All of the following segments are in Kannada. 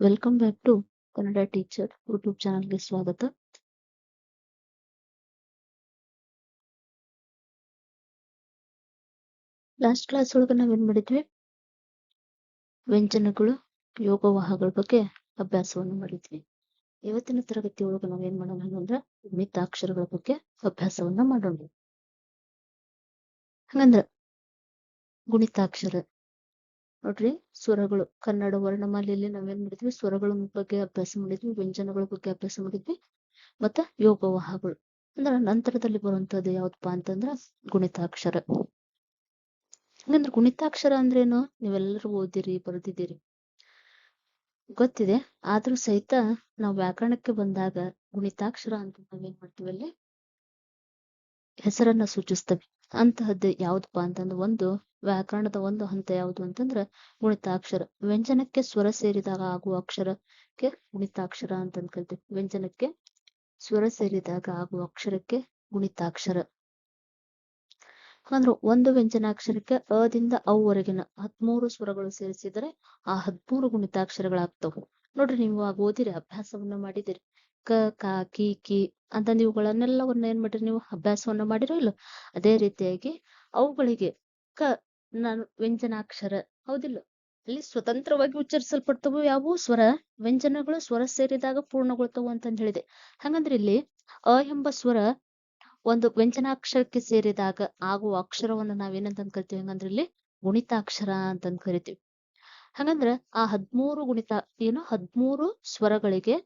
Welcome back to Kannada teacher YouTube ಚಾನಲ್ಗೆ ಸ್ವಾಗತ. ಲಾಸ್ಟ್ ಕ್ಲಾಸ್ ಒಳಗೆ ನಾವೇನ್ ಮಾಡಿದ್ವಿ? ವ್ಯಂಜನಗಳು ಯೋಗವಾಹಗಳ ಬಗ್ಗೆ ಅಭ್ಯಾಸವನ್ನು ಮಾಡಿದ್ವಿ. ಇವತ್ತಿನ ತರಗತಿ ಒಳಗೆ ನಾವೇನ್ ಮಾಡೋಣ ಅಂದ್ರೆ ಮಿತಾಕ್ಷರಗಳ ಬಗ್ಗೆ ಅಭ್ಯಾಸವನ್ನ ಮಾಡೋಣ. ಹಂಗಂದ್ರ ಗುಣಿತಾಕ್ಷರ ನೋಡ್ರಿ ಸ್ವರಗಳು. ಕನ್ನಡ ವರ್ಣಮಾಲೆಯಲ್ಲಿ ನಾವೇನ್ ಮಾಡಿದ್ವಿ? ಸ್ವರಗಳ ಬಗ್ಗೆ ಅಭ್ಯಾಸ ಮಾಡಿದ್ವಿ, ವ್ಯಂಜನಗಳ ಬಗ್ಗೆ ಅಭ್ಯಾಸ ಮಾಡಿದ್ವಿ, ಮತ್ತ ಯೋಗವಾಹಗಳು. ಅಂದ್ರ ನಂತರದಲ್ಲಿ ಬರುವಂತದ್ದು ಯಾವ್ದಪ್ಪಾ ಅಂತಂದ್ರ ಗುಣಿತಾಕ್ಷರ. ಹಂಗಂದ್ರ ಗುಣಿತಾಕ್ಷರ ಅಂದ್ರೇನು? ನೀವೆಲ್ಲರೂ ಓದಿರಿ, ಬರ್ದಿದ್ದೀರಿ. ಗೊತ್ತಿದೆ. ಆದ್ರೂ ಸಹಿತ ನಾವು ವ್ಯಾಕರಣಕ್ಕೆ ಬಂದಾಗ ಗುಣಿತಾಕ್ಷರ ಅಂತ ನಾವೇನ್ ಮಾಡ್ತೀವಿ ಅಲ್ಲಿ? ಹೆಸರನ್ನ ಸೂಚಿಸ್ತೇವೆ. ಅಂತಹದ್ದು ಯಾವ್ದಪ್ಪ ಅಂತಂದ್ರೆ ಒಂದು ವ್ಯಾಕರಣದ ಒಂದು ಹಂತ ಯಾವುದು ಅಂತಂದ್ರ ಗುಣಿತಾಕ್ಷರ. ವ್ಯಂಜನಕ್ಕೆ ಸ್ವರ ಸೇರಿದಾಗ ಆಗುವ ಅಕ್ಷರಕ್ಕೆ ಗುಣಿತಾಕ್ಷರ ಅಂತ ಕರಿತೀವಿ. ವ್ಯಂಜನಕ್ಕೆ ಸ್ವರ ಸೇರಿದಾಗ ಆಗುವ ಅಕ್ಷರಕ್ಕೆ ಗುಣಿತಾಕ್ಷರ. ಅಂದ್ರೆ ಒಂದು ವ್ಯಂಜನಾಕ್ಷರಕ್ಕೆ ಅದಿಂದ ಅವರೆಗಿನ ಹದ್ಮೂರು ಸ್ವರಗಳು ಸೇರಿಸಿದರೆ ಆ ಹದ್ಮೂರು ಗುಣಿತಾಕ್ಷರಗಳಾಗ್ತವು. ನೋಡ್ರಿ ನೀವು ಆಗ ಓದಿರಿ, ಅಭ್ಯಾಸವನ್ನ ಮಾಡಿದಿರಿ. ಕ ಕ, ಕಿ ಕಿ ಅಂತ ಇವುಗಳನ್ನೆಲ್ಲವನ್ನ ಏನ್ ಮಾಡಿರಿ ನೀವು ಅಭ್ಯಾಸವನ್ನ ಮಾಡಿರೋ ಇಲ್ಲ? ಅದೇ ರೀತಿಯಾಗಿ ಅವುಗಳಿಗೆ ಕ ನಾನು ವ್ಯಂಜನಾಕ್ಷರ ಹೌದಿಲ್ಲ? ಅಲ್ಲಿ ಸ್ವತಂತ್ರವಾಗಿ ಉಚ್ಚರಿಸಲ್ಪಡ್ತವು ಯಾವುವು ಸ್ವರ, ವ್ಯಂಜನಗಳು ಸ್ವರ ಸೇರಿದಾಗ ಪೂರ್ಣಗೊಳ್ತವು ಅಂತಂದ್ ಹೇಳಿದೆ. ಹಂಗಂದ್ರೆ ಇಲ್ಲಿ ಅ ಎಂಬ ಸ್ವರ ಒಂದು ವ್ಯಂಜನಾಕ್ಷರಕ್ಕೆ ಸೇರಿದಾಗ ಆಗುವ ಅಕ್ಷರವನ್ನ ನಾವೇನಂತ ಕರಿತೀವಿ? ಹಂಗಂದ್ರೆ ಇಲ್ಲಿ ಗುಣಿತಾಕ್ಷರ ಅಂತಂದ್ ಕರಿತೀವಿ. ಹಂಗಂದ್ರ ಆ ಹದ್ಮೂರು ಗುಣಿತ, ಏನು ಹದ್ಮೂರು ಸ್ವರಗಳಿಗೆ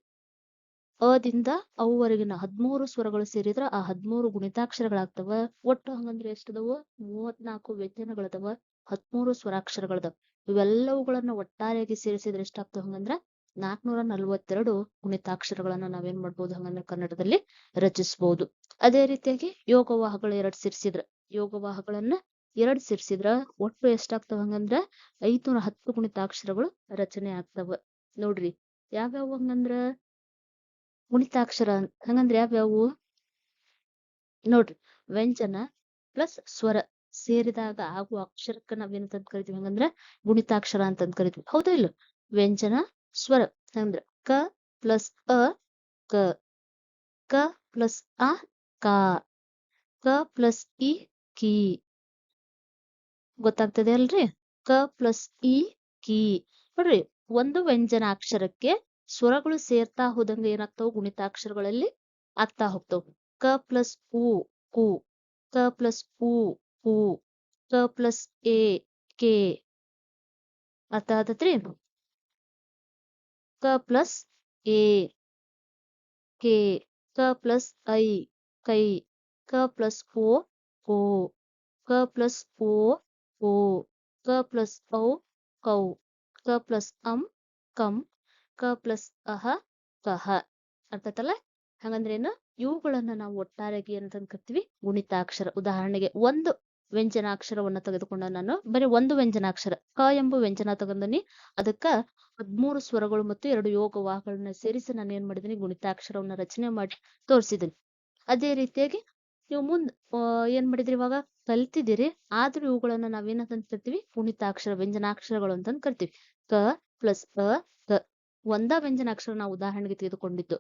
ಅದಿಂದ ಅವುವರೆಗಿನ ಹದಿಮೂರು ಸ್ವರಗಳು ಸೇರಿದ್ರ ಆ ಹದ್ಮೂರು ಗುಣಿತಾಕ್ಷರಗಳಾಗ್ತವ. ಒಟ್ಟು ಹಂಗಂದ್ರೆ ಎಷ್ಟದವು? ಮೂವತ್ನಾಲ್ಕು ವ್ಯಂಜನಗಳದವ. ಹದ್ಮೂರು ಸ್ವರಾಕ್ಷರಗಳದವ. ಇವೆಲ್ಲವುಗಳನ್ನ ಒಟ್ಟಾರೆಯಾಗಿ ಸೇರಿಸಿದ್ರೆ ಎಷ್ಟಾಗ್ತವ ಹಂಗಂದ್ರ ನಾಲ್ಕನೂರ ನಲ್ವತ್ತೆರಡು ಗುಣಿತಾಕ್ಷರಗಳನ್ನ ನಾವೇನ್ ಮಾಡ್ಬೋದು ಹಂಗಂದ್ರೆ ಕನ್ನಡದಲ್ಲಿ ರಚಿಸಬಹುದು ಅದೇ ರೀತಿಯಾಗಿ ಯೋಗವಾಹಗಳು ಎರಡ್ ಸೇರಿಸಿದ್ರ. ಯೋಗವಾಹಗಳನ್ನ ಎರಡ್ ಸೇರಿಸಿದ್ರ ಒಟ್ಟು ಎಷ್ಟಾಗ್ತವ ಹಂಗಂದ್ರ ಐದ್ನೂರ ಹತ್ತು ಗುಣಿತಾಕ್ಷರಗಳು ರಚನೆ ಆಗ್ತವ. ನೋಡ್ರಿ, ಯಾವ್ಯಾವ ಹಂಗಂದ್ರ? ಗುಣಿತಾಕ್ಷರ ಹಂಗಂದ್ರ ಯಾವ್ಯಾವು ನೋಡ್ರಿ ವ್ಯಂಜನ ಪ್ಲಸ್ ಸ್ವರ ಸೇರಿದಾಗ ಆಗುವ ಅಕ್ಷರಕ್ಕ ನಾವೇನಂತ ಕರಿತೀವಿ ಹಂಗಂದ್ರ ಗುಣಿತಾಕ್ಷರ ಅಂತಂದ್ ಕರಿತೀವಿ. ಹೌದಾ ಇಲ್ಲ ವ್ಯಂಜನ ಸ್ವರ ಹಂಗಂದ್ರ ಕ ಪ್ಲಸ್ ಅ ಕ ಕ ಪ್ಲಸ್ ಅ ಕಾ, ಕ ಪ್ಲಸ್ ಇ ಕಿ. ಗೊತ್ತಾಗ್ತದೆ ಅಲ್ರಿ? ಕ ಪ್ಲಸ್ ಇ ಕಿ. ನೋಡ್ರಿ, ಒಂದು ವ್ಯಂಜನಾಕ್ಷರಕ್ಕೆ ಸ್ವರಗಳು ಸೇರ್ತಾ ಹೋದಂಗ ಏನಾಗ್ತಾವ? ಗುಣಿತಾಕ್ಷರಗಳಲ್ಲಿ ಆಗ್ತಾ ಹೋಗ್ತಾವ. ಕ ಪ್ಲಸ್ ಉ ಕು. ಕ ಪ್ಲಸ್ ಉ ಉ ಕ ಪ್ಲಸ್ ಎ, ಕೆ. ಅರ್ಥ ಆತತ್ರಿ? ಕ ಪ್ಲಸ್ ಎ, ಕೆ. ಕ ಪ್ಲಸ್ ಐ, ಕೈ. ಕ ಪ್ಲಸ್ ಓ ಓ ಕ ಪ್ಲಸ್ ಓ ಓ ಕ ಪ್ಲಸ್ ಔ, ಕೌ. ಕ ಪ್ಲಸ್ ಅಂ, ಕಂ. ಕ ಪ್ಲಸ್ ಅಹ ಕಹ ಅರ್ಥಾತಲ್ಲ? ಹಂಗಂದ್ರೆ ಏನು? ಇವುಗಳನ್ನ ನಾವು ಒಟ್ಟಾರೆಯಾಗಿ ಏನಂತ ಕರಿತೀವಿ? ಗುಣಿತಾಕ್ಷರ. ಉದಾಹರಣೆಗೆ ಒಂದು ವ್ಯಂಜನಾಕ್ಷರವನ್ನ ತೆಗೆದುಕೊಂಡ ನಾನು. ಬರೀ ಒಂದು ವ್ಯಂಜನಾಕ್ಷರ. ಕ ಎಂಬ ವ್ಯಂಜನ ತಗೊಂಡನಿ ಅದಕ್ಕ ಹದ್ಮೂರು ಸ್ವರಗಳು ಮತ್ತು ಎರಡು ಯೋಗ ವಾಹಗಳನ್ನ ಸೇರಿಸಿ ನಾನು ಏನ್ ಮಾಡಿದೀನಿ? ಗುಣಿತಾಕ್ಷರವನ್ನ ರಚನೆ ಮಾಡಿ ತೋರಿಸಿದೀನಿ. ಅದೇ ರೀತಿಯಾಗಿ ನೀವು ಮುಂದ್ ಏನ್ ಮಾಡಿದ್ರಿ ಇವಾಗ? ಕಲ್ತಿದ್ದೀರಿ. ಆದ್ರೂ ಇವುಗಳನ್ನ ನಾವೇನಂತ ಕರಿತೀವಿ? ಗುಣಿತಾಕ್ಷರ, ವ್ಯಂಜನಾಕ್ಷರಗಳು ಅಂತಂದ್ ಕರಿತೀವಿ. ಕ ಪ್ಲಸ್ ಅ ಕ ಒಂದ ವ್ಯಂಜನಾಕ್ಷರ ನಾವು ಉದಾಹರಣೆಗೆ ತೆಗೆದುಕೊಂಡಿದ್ದು.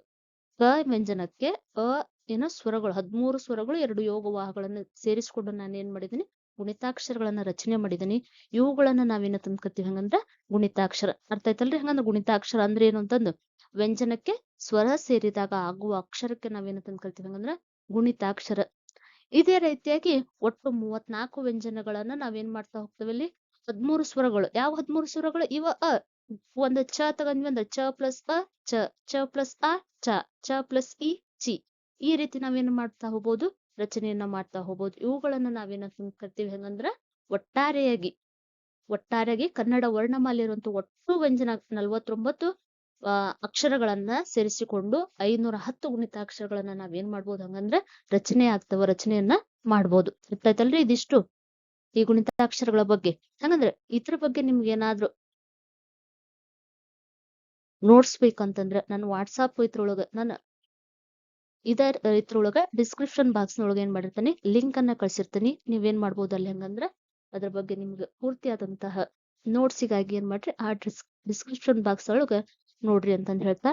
ಕ ವ್ಯಂಜನಕ್ಕೆ ಅ ಏನೋ ಸ್ವರಗಳು, ಹದ್ಮೂರು ಸ್ವರಗಳು, ಎರಡು ಯೋಗವಾಹಗಳನ್ನ ಸೇರಿಸಿಕೊಂಡು ನಾನು ಏನ್ ಮಾಡಿದಿನಿ ಗುಣಿತಾಕ್ಷರಗಳನ್ನ ರಚನೆ ಮಾಡಿದೀನಿ ಇವುಗಳನ್ನ ನಾವೇನ ತಂದ್ಕತ್ತೀವಿ ಹಂಗಂದ್ರ ಗುಣಿತಾಕ್ಷರ. ಅರ್ಥ ಆಯ್ತಲ್ರಿ? ಹಂಗಂದ್ರ ಗುಣಿತಾಕ್ಷರ ಅಂದ್ರೆ ಏನು ಅಂತಂದು, ವ್ಯಂಜನಕ್ಕೆ ಸ್ವರ ಸೇರಿದಾಗ ಆಗುವ ಅಕ್ಷರಕ್ಕೆ ನಾವೇನ ತಂದ್ಕಲ್ತೀವಿ ಹಂಗಂದ್ರ ಗುಣಿತಾಕ್ಷರ. ಇದೇ ರೀತಿಯಾಗಿ ಒಟ್ಟು ಮೂವತ್ನಾಲ್ಕು ವ್ಯಂಜನಗಳನ್ನ ನಾವೇನ್ ಮಾಡ್ತಾ ಹೋಗ್ತೇವೆ ಹದ್ಮೂರು ಸ್ವರಗಳು. ಯಾವ ಹದ್ಮೂರು ಸ್ವರಗಳು? ಇವ ಅ. ಒಂದ್ ಚ ತಗೊಂಡ್ವಿ ಅಂದ್ರೆ ಚ ಪ್ಲಸ್ ಅ, ಚ ಚ ಪ್ಲಸ್ ಅ, ಚ ಚ ಪ್ಲಸ್ ಇ, ಚಿ. ಈ ರೀತಿ ನಾವೇನು ಮಾಡ್ತಾ ಹೋಗ್ಬೋದು? ರಚನೆಯನ್ನ ಮಾಡ್ತಾ ಹೋಗ್ಬೋದು. ಇವುಗಳನ್ನ ನಾವೇನ ಕರಿತೀವಿ ಹೆಂಗಂದ್ರ ಒಟ್ಟಾರೆಯಾಗಿ ಒಟ್ಟಾರೆಯಾಗಿ ಕನ್ನಡ ವರ್ಣಮಾಲೆ ಇರುವಂತ ಒಟ್ಟು ವ್ಯಂಜನ ನಲ್ವತ್ತೊಂಬತ್ತು ಅಕ್ಷರಗಳನ್ನ ಸೇರಿಸಿಕೊಂಡು ಐನೂರ ಹತ್ತು ಗುಣಿತಾಕ್ಷರಗಳನ್ನ ನಾವೇನ್ ಮಾಡ್ಬೋದು ಹಂಗಂದ್ರ ರಚನೆ ಆಗ್ತಾವ, ರಚನೆಯನ್ನ ಮಾಡ್ಬೋದು. ಗೊತ್ತಾಯ್ತಲ್ರಿ ಇದಿಷ್ಟು. ಈ ಗುಣಿತಾಕ್ಷರಗಳ ಬಗ್ಗೆ. ಹಂಗಂದ್ರೆ ಇದ್ರ ಬಗ್ಗೆ ನಿಮ್ಗೆ ಏನಾದ್ರು ನೋಟ್ಸ್ ಬೇಕಂತಂದ್ರ ನಾನು ವಾಟ್ಸಾಪ್ ಇದ್ರೊಳಗ ನಾನು ಇದರ ಇದ್ರೊಳಗ ಡಿಸ್ಕ್ರಿಪ್ಷನ್ ಬಾಕ್ಸ್ ನೊಳಗ ಏನ್ ಮಾಡಿರ್ತೀನಿ ಲಿಂಕ್ ಅನ್ನ ಕಳ್ಸಿರ್ತೀನಿ. ನೀವೇನ್ ಮಾಡ್ಬೋದು ಅಲ್ಲಿ ಹಂಗಂದ್ರ ಅದ್ರ ಬಗ್ಗೆ ನಿಮ್ಗೆ ಪೂರ್ತಿಯಾದಂತಹ ನೋಟ್ಸಿಗಾಗಿ ಏನ್ ಮಾಡ್ರಿ, ಆ ಡಿಸ್ ಡಿಸ್ಕ್ರಿಪ್ಷನ್ ಬಾಕ್ಸ್ ಒಳಗ ನೋಡ್ರಿ ಅಂತಂದ್ ಹೇಳ್ತಾ.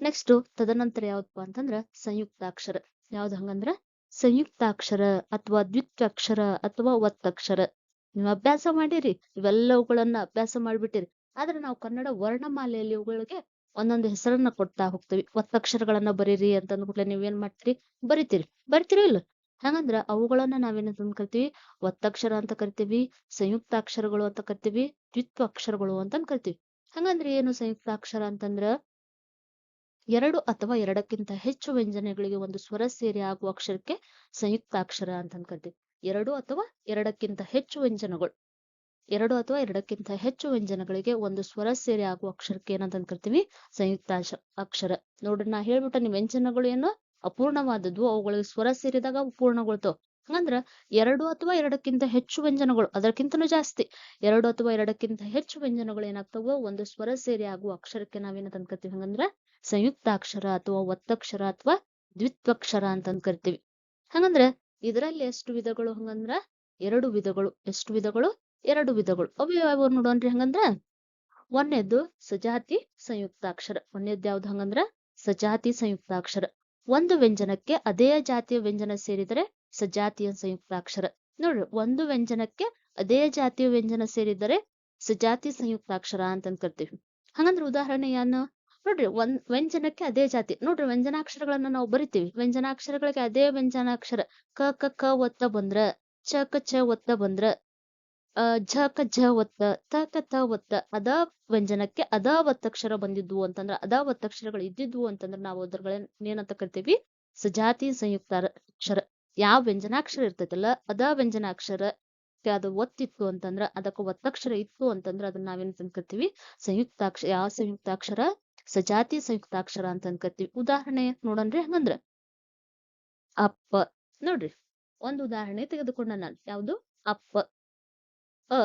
ನೆಕ್ಸ್ಟ್ ತದನಂತರ ಯಾವ್ದಪ್ಪ ಅಂತಂದ್ರ ಸಂಯುಕ್ತಾಕ್ಷರ. ಯಾವ್ದು ಹಂಗಂದ್ರ ಸಂಯುಕ್ತಾಕ್ಷರ ಅಥವಾ ದ್ವಿತ್ವಕ್ಷರ ಅಥವಾ ಒತ್ತಕ್ಷರ ನೀವು ಅಭ್ಯಾಸ ಮಾಡಿರಿ, ಇವೆಲ್ಲವುಗಳನ್ನ ಅಭ್ಯಾಸ ಮಾಡ್ಬಿಟ್ಟಿರಿ. ಆದ್ರೆ ನಾವು ಕನ್ನಡ ವರ್ಣಮಾಲೆಯಲ್ಲಿ ಇವುಗಳಿಗೆ ಒಂದೊಂದು ಹೆಸರನ್ನ ಕೊಡ್ತಾ ಹೋಗ್ತೀವಿ. ಒತ್ತಕ್ಷರಗಳನ್ನ ಬರೀರಿ ಅಂತ ಅಂದ್ಬಿಟ್ಲೆ ನೀವೇನ್ ಮಾಡ್ತೀರಿ? ಬರಿತೀರಿ. ಬರಿತೀರಿ ಇಲ್ಲ ಹಂಗಂದ್ರ ಅವುಗಳನ್ನ ನಾವೇನಂತ ಕರಿತೀವಿ? ಒತ್ತಕ್ಷರ ಅಂತ ಕರಿತೀವಿ, ಸಂಯುಕ್ತಾಕ್ಷರಗಳು ಅಂತ ಕರಿತೀವಿ, ದ್ವಿತ್ವಾಕ್ಷರಗಳು ಅಂತಂದ್ ಕರಿತೀವಿ. ಹಂಗಂದ್ರೆ ಏನು ಸಂಯುಕ್ತಾಕ್ಷರ ಅಂತಂದ್ರ ಎರಡು ಅಥವಾ ಎರಡಕ್ಕಿಂತ ಹೆಚ್ಚು ವ್ಯಂಜನಗಳಿಗೆ ಒಂದು ಸ್ವರ ಸೇರಿ ಆಗುವ ಅಕ್ಷರಕ್ಕೆ ಸಂಯುಕ್ತಾಕ್ಷರ ಅಂತ ಕರಿತೀವಿ. ಎರಡು ಅಥವಾ ಎರಡಕ್ಕಿಂತ ಹೆಚ್ಚು ವ್ಯಂಜನಗಳು. ಎರಡು ಅಥವಾ ಎರಡಕ್ಕಿಂತ ಹೆಚ್ಚು ವ್ಯಂಜನಗಳಿಗೆ ಒಂದು ಸ್ವರ ಸೇರಿ ಆಗುವ ಅಕ್ಷರಕ್ಕೆ ಏನಂತ ಕರಿತೀವಿ? ಸಂಯುಕ್ತ ಅಕ್ಷರ. ನೋಡ್ರಿ, ನಾ ಹೇಳ್ಬಿಟ್ಟ ನೀವು ವ್ಯಂಜನಗಳು ಏನು? ಅಪೂರ್ಣವಾದದ್ದು. ಅವುಗಳಿಗೆ ಸ್ವರ ಸೇರಿದಾಗ ಪೂರ್ಣಗೊಳ್ತಾವ. ಹಂಗಂದ್ರ ಎರಡು ಅಥವಾ ಎರಡಕ್ಕಿಂತ ಹೆಚ್ಚು ವ್ಯಂಜನಗಳು, ಅದಕ್ಕಿಂತನೂ ಜಾಸ್ತಿ. ಎರಡು ಅಥವಾ ಎರಡಕ್ಕಿಂತ ಹೆಚ್ಚು ವ್ಯಂಜನಗಳು ಏನಾಗ್ತಾವ, ಒಂದು ಸ್ವರ ಸೇರಿ ಆಗುವ ಅಕ್ಷರಕ್ಕೆ ನಾವೇನ ಅನ್ಕರಿತೀವಿ ಹಂಗಂದ್ರ ಸಂಯುಕ್ತಾಕ್ಷರ ಅಥವಾ ಒತ್ತಕ್ಷರ ಅಥವಾ ದ್ವಿತ್ವಕ್ಷರ ಅಂತಂದ್ ಕರಿತೀವಿ. ಹಂಗಂದ್ರ ಇದರಲ್ಲಿ ಎಷ್ಟು ವಿಧಗಳು? ಹಂಗಂದ್ರ ಎರಡು ವಿಧಗಳು. ಎಷ್ಟು ವಿಧಗಳು? ಎರಡು ವಿಧಗಳು. ಅವು ಯಾವ ನೋಡೋಣ್ರಿ ಹಂಗಂದ್ರ? ಒಂದನೇದ್ದು ಸಜಾತಿ ಸಂಯುಕ್ತಾಕ್ಷರ. ಒಂದೇದ್ ಯಾವ್ದು ಹಂಗಂದ್ರ? ಸಜಾತಿ ಸಂಯುಕ್ತಾಕ್ಷರ. ಒಂದು ವ್ಯಂಜನಕ್ಕೆ ಅದೇ ಜಾತಿಯ ವ್ಯಂಜನ ಸೇರಿದರೆ ಸಜಾತಿಯ ಸಂಯುಕ್ತಾಕ್ಷರ. ನೋಡ್ರಿ, ಒಂದು ವ್ಯಂಜನಕ್ಕೆ ಅದೇ ಜಾತಿಯ ವ್ಯಂಜನ ಸೇರಿದರೆ ಸಜಾತಿ ಸಂಯುಕ್ತಾಕ್ಷರ ಅಂತಂದ್ ಕರ್ತೀವಿ. ಹಂಗಂದ್ರ ಉದಾಹರಣೆ ಏನು ನೋಡ್ರಿ, ಒಂದ್ ವ್ಯಂಜನಕ್ಕೆ ಅದೇ ಜಾತಿ. ನೋಡ್ರಿ, ವ್ಯಂಜನಾಕ್ಷರಗಳನ್ನ ನಾವು ಬರಿತೀವಿ. ವ್ಯಂಜನಾಕ್ಷರಗಳಿಗೆ ಅದೇ ವ್ಯಂಜನಾಕ್ಷರ. ಕ ಕ ಕ, ಒತ್ತ ಬಂದ್ರ. ಚ, ಕ, ಚ, ಒತ್ತ ಬಂದ್ರ. ಅ ಝ ಒತ್ತ, ತ ಕ ತ ಒತ್ತ, ಅದ ವ್ಯಂಜನಕ್ಕೆ ಅದ ಒತ್ತಕ್ಷರ ಬಂದಿದ್ವು ಅಂತಂದ್ರ ಅದ ಒತ್ತಕ್ಷರಗಳು ಇದ್ದಿದ್ವು ಅಂತಂದ್ರ ನಾವು ಏನಂತ ಕರಿತೀವಿ? ಸಜಾತಿ ಸಂಯುಕ್ತ ಅಕ್ಷರ. ಯಾವ ವ್ಯಂಜನಾಕ್ಷರ ಇರ್ತೈತಲ್ಲ, ಅದ ವ್ಯಂಜನಾಕ್ಷರ ಅದು ಒತ್ತಿತ್ತು ಅಂತಂದ್ರ ಅದಕ್ಕ ಒತ್ತಕ್ಷರ ಇತ್ತು ಅಂತಂದ್ರ ಅದನ್ನ ನಾವೇನಂತ ಕರಿತೀವಿ? ಸಂಯುಕ್ತಾಕ್ಷರ ಯಾವ ಸಂಯುಕ್ತಾಕ್ಷರ? ಸಜಾತಿ ಸಂಯುಕ್ತಾಕ್ಷರ ಅಂತ ಅನ್ಕರ್ತೀವಿ ಉದಾಹರಣೆ ನೋಡನ್ರಿ ಹಂಗಂದ್ರ. ಅಪ್ಪ, ನೋಡ್ರಿ, ಒಂದು ಉದಾಹರಣೆ ತೆಗೆದುಕೊಂಡ ನಾನು. ಯಾವ್ದು? ಅಪ್ಪ. ಅ,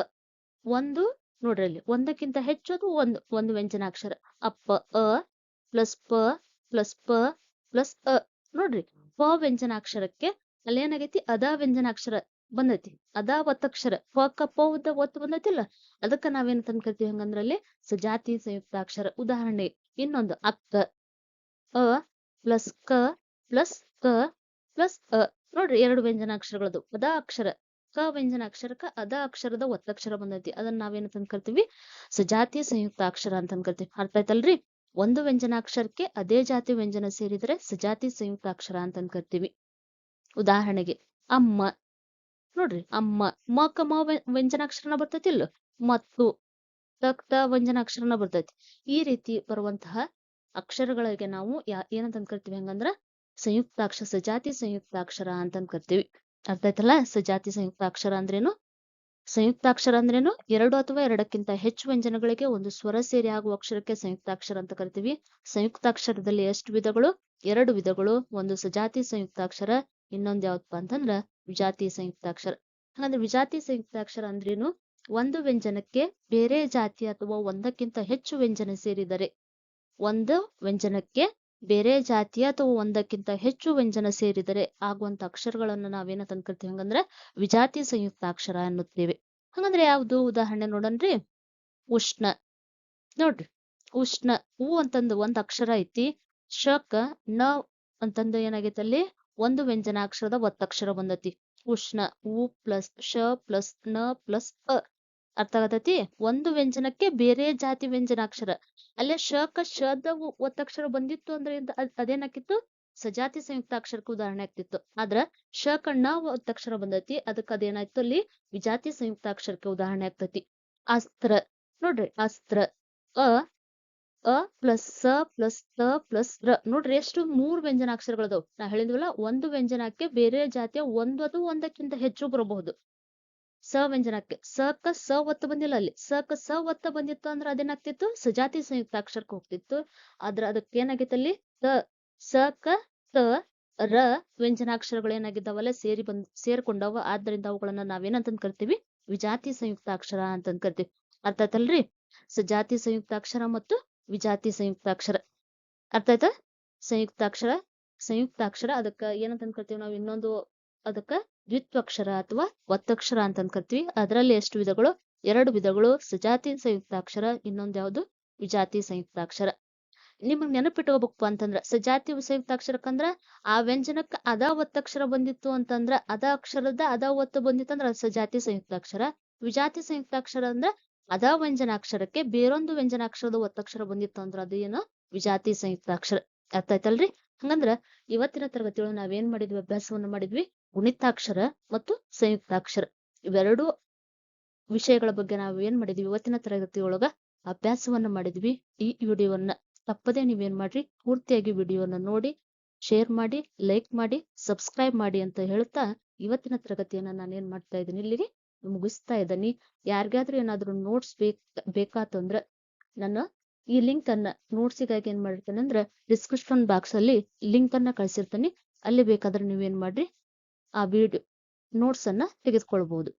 ಒಂದು ನೋಡ್ರಿ ಅಲ್ಲಿ ಒಂದಕ್ಕಿಂತ ಹೆಚ್ಚದು ಒಂದು ಒಂದು ವ್ಯಂಜನಾಕ್ಷರ. ಅಪ್ಪ, ಅ, ಪ್ಲಸ್ ಪ ಪ್ಲಸ್ ಪ, ಪ್ಲಸ್ ಅ. ನೋಡ್ರಿ, ಪ ವ್ಯಂಜನಾಕ್ಷರಕ್ಕೆ ಅಲ್ಲಿ ಏನಾಗೈತಿ? ಅದ ವ್ಯಂಜನಾಕ್ಷರ ಬಂದೈತಿ. ಅದ ಒತ್ತಕ್ಷರ ಪ ಕ, ಪ ಉದ್ದ ಒತ್ತು ಬಂದೈತಿಲ್ಲ? ಅದಕ್ಕ ನಾವೇನ್ ಕರಿತೀವಿ ಹಂಗಂದ್ರಲ್ಲಿ ಸಜಾತಿ ಸಂಯುಕ್ತಾಕ್ಷರ ಉದಾಹರಣೆ. ಇನ್ನೊಂದು, ಅಕ್ಕ, ಅ, ಪ್ಲಸ್ ಕ ಪ್ಲಸ್ ಕ ಪ್ಲಸ್ ಅ. ನೋಡ್ರಿ, ಎರಡು ವ್ಯಂಜನಾಕ್ಷರಗಳದು. ಅದ ಅಕ್ಷರ ಕ ವ್ಯಂಜನಾಕ್ಷರಕ್ಕ ಅದ ಅಕ್ಷರದ ಒತ್ತಕ್ಷರ ಬಂದೈತಿ. ಅದನ್ನ ನಾವೇನಂತ ಕರಿತೀವಿ ಸಜಾತಿ ಸಂಯುಕ್ತಾಕ್ಷರ ಅಂತ ಕರಿತೀವಿ ಅರ್ಥ ಆಯ್ತಲ್ರಿ? ಒಂದು ವ್ಯಂಜನಾಕ್ಷರಕ್ಕೆ ಅದೇ ಜಾತಿ ವ್ಯಂಜನ ಸೇರಿದರೆ ಸಜಾತಿ ಸಂಯುಕ್ತಾಕ್ಷರ ಅಂತ ಕರಿತೀವಿ ಉದಾಹರಣೆಗೆ ಅಮ್ಮ. ನೋಡ್ರಿ, ಅಮ್ಮ. ಮ ಕ ಮ ವ್ಯಂಜನಾಕ್ಷರನ ಬರ್ತೈತಿಲ್ಲ ಮತ್ತು ತಕ್ತ ವ್ಯಂಜನಾಕ್ಷರನ ಬರ್ತೈತಿ. ಈ ರೀತಿ ಬರುವಂತಹ ಅಕ್ಷರಗಳಿಗೆ ನಾವು ಯಾ, ಏನಂತ ಕರಿತೀವಿ ಹಂಗಂದ್ರ ಸಂಯುಕ್ತಾಕ್ಷರ ಸಜಾತಿ ಸಂಯುಕ್ತಾಕ್ಷರ ಅಂತ ಕರಿತೀವಿ ಅರ್ಥ ಆಯ್ತಲ್ಲ ಸಜಾತಿ ಸಂಯುಕ್ತಾಕ್ಷರ ಅಂದ್ರೇನು? ಸಂಯುಕ್ತಾಕ್ಷರ ಅಂದ್ರೇನು? ಎರಡು ಅಥವಾ ಎರಡಕ್ಕಿಂತ ಹೆಚ್ಚು ವ್ಯಂಜನಗಳಿಗೆ ಒಂದು ಸ್ವರ ಸೇರಿ ಆಗುವ ಅಕ್ಷರಕ್ಕೆ ಸಂಯುಕ್ತಾಕ್ಷರ ಅಂತ ಕರಿತೀವಿ. ಸಂಯುಕ್ತಾಕ್ಷರದಲ್ಲಿ ಎಷ್ಟು ವಿಧಗಳು? ಎರಡು ವಿಧಗಳು. ಒಂದು ಸಜಾತಿ ಸಂಯುಕ್ತಾಕ್ಷರ ಇನ್ನೊಂದ್ ಯಾವ್ದಪ್ಪ ಅಂತಂದ್ರ ವಿಜಾತಿ ಸಂಯುಕ್ತಾಕ್ಷರ ಹಾಗಂದ್ರೆ ವಿಜಾತಿ ಸಂಯುಕ್ತಾಕ್ಷರ ಅಂದ್ರೇನು? ಒಂದು ವ್ಯಂಜನಕ್ಕೆ ಬೇರೆ ಜಾತಿ ಅಥವಾ ಒಂದಕ್ಕಿಂತ ಹೆಚ್ಚು ವ್ಯಂಜನ ಸೇರಿದರೆ, ಒಂದು ವ್ಯಂಜನಕ್ಕೆ ಬೇರೆ ಜಾತಿಯ ಅಥವಾ ಒಂದಕ್ಕಿಂತ ಹೆಚ್ಚು ವ್ಯಂಜನ ಸೇರಿದರೆ ಆಗುವಂತ ಅಕ್ಷರಗಳನ್ನ ನಾವೇನ ತಂದ್ಕೊಳ್ತೀವಿ ಹಂಗಂದ್ರ ವಿಜಾತಿ ಸಂಯುಕ್ತಾಕ್ಷರ ಅನ್ನುತ್ತೇವೆ. ಹಂಗಂದ್ರೆ ಯಾವ್ದು ಉದಾಹರಣೆ ನೋಡನ್ರಿ? ಉಷ್ಣ. ನೋಡ್ರಿ. ಉಷ್ಣ, ಉ ಅಂತಂದು ಒಂದ್ ಅಕ್ಷರ ಐತಿ. ಶಕ ನ ಅಂತಂದು ಏನಾಗೈತೆ ಅಲ್ಲಿ? ಒಂದು ವ್ಯಂಜನಾಕ್ಷರದ ಒತ್ತಕ್ಷರ ಬಂದತಿ. ಉಷ್ಣ, ಉ ಪ್ಲಸ್ ಶ ಪ್ಲಸ್ನ ಪ್ಲಸ್ ಅ. ಅರ್ಥ ಆಗತೈತಿ ಒಂದು ವ್ಯಂಜನಕ್ಕೆ ಬೇರೆ ಜಾತಿ ವ್ಯಂಜನಾಕ್ಷರ. ಅಲ್ಲೇ ಶಕ ಶದ ಒತ್ತಕ್ಷರ ಬಂದಿತ್ತು ಅಂದ್ರೆ ಅದೇನಾಕಿತ್ತು ಸಜಾತಿ ಸಂಯುಕ್ತಾಕ್ಷರಕ್ಕೆ ಉದಾಹರಣೆ ಆಗ್ತಿತ್ತು. ಆದ್ರ ಶ ಕಣ್ಣ ಒತ್ತಕ್ಷರ ಬಂದೈತಿ. ಅದಕ್ಕ ಅದೇನಾಯ್ತು ಅಲ್ಲಿ? ವಿಜಾತಿ ಸಂಯುಕ್ತಾಕ್ಷರಕ್ಕೆ ಉದಾಹರಣೆ ಆಗ್ತೈತಿ. ಅಸ್ತ್ರ. ನೋಡ್ರಿ, ಅಸ್ತ್ರ. ಅ ಅ ಪ್ಲಸ್ ಸ ಪ್ಲಸ್ ತ ಪ್ಲಸ್ ರ. ನೋಡ್ರಿ, ಎಷ್ಟು ಮೂರ್ ವ್ಯಂಜನಾಕ್ಷರಗಳದಾವ್. ನಾ ಹೇಳಿದ್ವಲ್ಲ, ಒಂದು ವ್ಯಂಜನಕ್ಕೆ ಬೇರೆ ಜಾತಿಯ ಒಂದು ಅಥವಾ ಒಂದಕ್ಕಿಂತ ಹೆಚ್ಚು ಬರಬಹುದು. ಸ ವ್ಯಂಜನಕ್ಕೆ ಸಕ ಸ ಒತ್ತ ಬಂದಿಲ್ಲ ಅಲ್ಲಿ. ಸಕ ಸ ಒತ್ತ ಬಂದಿತ್ತು ಅಂದ್ರೆ ಅದೇನಾಗ್ತಿತ್ತು? ಸಜಾತಿ ಸಂಯುಕ್ತಾಕ್ಷರಕ್ಕೆ ಹೋಗ್ತಿತ್ತು. ಆದ್ರ ಅದಕ್ಕೆ ಏನಾಗಿತ್ತು ಅಲ್ಲಿ? ತ ಕ, ತ, ರ ವ್ಯಂಜನಾಕ್ಷರಗಳು ಏನಾಗಿದ್ದಾವಲ್ಲ, ಸೇರಿ ಬಂದ್, ಸೇರ್ಕೊಂಡವ. ಆದ್ರಿಂದ ಅವುಗಳನ್ನ ನಾವೇನಂತಂದ್ ಕರಿತೀವಿ? ವಿಜಾತಿ ಸಂಯುಕ್ತಾಕ್ಷರ ಅಂತಂದ್ ಕರಿತೀವಿ. ಅರ್ಥ ಆಯ್ತಲ್ರಿ? ಸಜಾತಿ ಸಂಯುಕ್ತಾಕ್ಷರ ಮತ್ತು ವಿಜಾತಿ ಸಂಯುಕ್ತಾಕ್ಷರ ಅರ್ಥ ಆಯ್ತಾ? ಸಂಯುಕ್ತಾಕ್ಷರ ಸಂಯುಕ್ತಾಕ್ಷರ ಅದಕ್ಕ ಏನಂತ ಕರಿತೀವಿ ನಾವು ಇನ್ನೊಂದು ಅದಕ್ಕ ದ್ವಿತ್ವಕ್ಷರ ಅಥವಾ ಒತ್ತಕ್ಷರ ಅಂತ ಕರಿತೀವಿ. ಅದರಲ್ಲಿ ಎಷ್ಟು ವಿಧಗಳು? ಎರಡು ವಿಧಗಳು. ಸಜಾತಿ ಸಂಯುಕ್ತಾಕ್ಷರ, ಇನ್ನೊಂದು ಯಾವುದು? ವಿಜಾತಿ ಸಂಯುಕ್ತಾಕ್ಷರ. ನಿಮಗ್ ನೆನಪಿಟ್ಕೋಬೇಕಪ್ಪ ಅಂತಂದ್ರ, ಸಜಾತಿ ಸಂಯುಕ್ತಾಕ್ಷರಕ್ಕಂದ್ರ ಆ ವ್ಯಂಜನಕ್ಕ ಅದ ಒತ್ತಕ್ಷರ ಬಂದಿತ್ತು ಅಂತಂದ್ರ ಅದ ಅಕ್ಷರದ ಅದ ಒತ್ತು ಬಂದಿತ್ತಂದ್ರ ಸಜಾತಿ ಸಂಯುಕ್ತಾಕ್ಷರ. ವಿಜಾತಿ ಸಂಯುಕ್ತಾಕ್ಷರ ಅಂದ್ರ ಅದ ವ್ಯಂಜನಾಕ್ಷರಕ್ಕೆ ಬೇರೊಂದು ವ್ಯಂಜನಾಕ್ಷರದ ಒತ್ತಕ್ಷರ ಬಂದಿತ್ತು ಅಂದ್ರ ಅದು ಏನು? ವಿಜಾತಿ ಸಂಯುಕ್ತಾಕ್ಷರ. ಅರ್ಥ ಆಯ್ತಲ್ರಿ? ಹಂಗಂದ್ರ ಇವತ್ತಿನ ತರಗತಿಯೊಳಗ ನಾವೇನ್ ಮಾಡಿದ್ವಿ? ಅಭ್ಯಾಸವನ್ನ ಮಾಡಿದ್ವಿ ಗುಣಿತಾಕ್ಷರ ಮತ್ತು ಸಂಯುಕ್ತಾಕ್ಷರ. ಇವೆರಡು ವಿಷಯಗಳ ಬಗ್ಗೆ ನಾವು ಏನ್ ಮಾಡಿದ್ವಿ? ಇವತ್ತಿನ ತರಗತಿಯೊಳಗ ಅಭ್ಯಾಸವನ್ನ ಮಾಡಿದ್ವಿ ಈ ವಿಡಿಯೋವನ್ನ. ತಪ್ಪದೆ ನೀವೇನ್ ಮಾಡ್ರಿ? ಪೂರ್ತಿಯಾಗಿ ವಿಡಿಯೋನ ನೋಡಿ, ಶೇರ್ ಮಾಡಿ, ಲೈಕ್ ಮಾಡಿ, ಸಬ್ಸ್ಕ್ರೈಬ್ ಮಾಡಿ ಅಂತ ಹೇಳ್ತಾ ಇವತ್ತಿನ ತರಗತಿಯನ್ನ ನಾನು ಏನ್ ಮಾಡ್ತಾ ಇದ್ದೀನಿ? ಇಲ್ಲಿಗೆ ಮುಗಿಸ್ತಾ ಇದ್ದೀನಿ. ಯಾರಿಗಾದ್ರೂ ಏನಾದ್ರೂ ನೋಟ್ಸ್ ಬೇಕ, ಬೇಕಾತಂದ್ರ ನನ್ನ ಈ ಲಿಂಕ್ ಅನ್ನ ನೋಟ್ಸಿಗಾಗಿ ಏನ್ ಮಾಡಿರ್ತೇನೆ ಅಂದ್ರೆ ಡಿಸ್ಕ್ರಿಪ್ಷನ್ ಬಾಕ್ಸ್ ಅಲ್ಲಿ ಲಿಂಕ್ ಅನ್ನ ಕಳ್ಸಿರ್ತೀನಿ. ಅಲ್ಲಿ ಬೇಕಾದ್ರೆ ನೀವೇನ್ ಮಾಡ್ರಿ? ಆ ವಿಡಿಯೋ ನೋಟ್ಸ್ ಅನ್ನ ತೆಗೆದುಕೊಳ್ಬಹುದು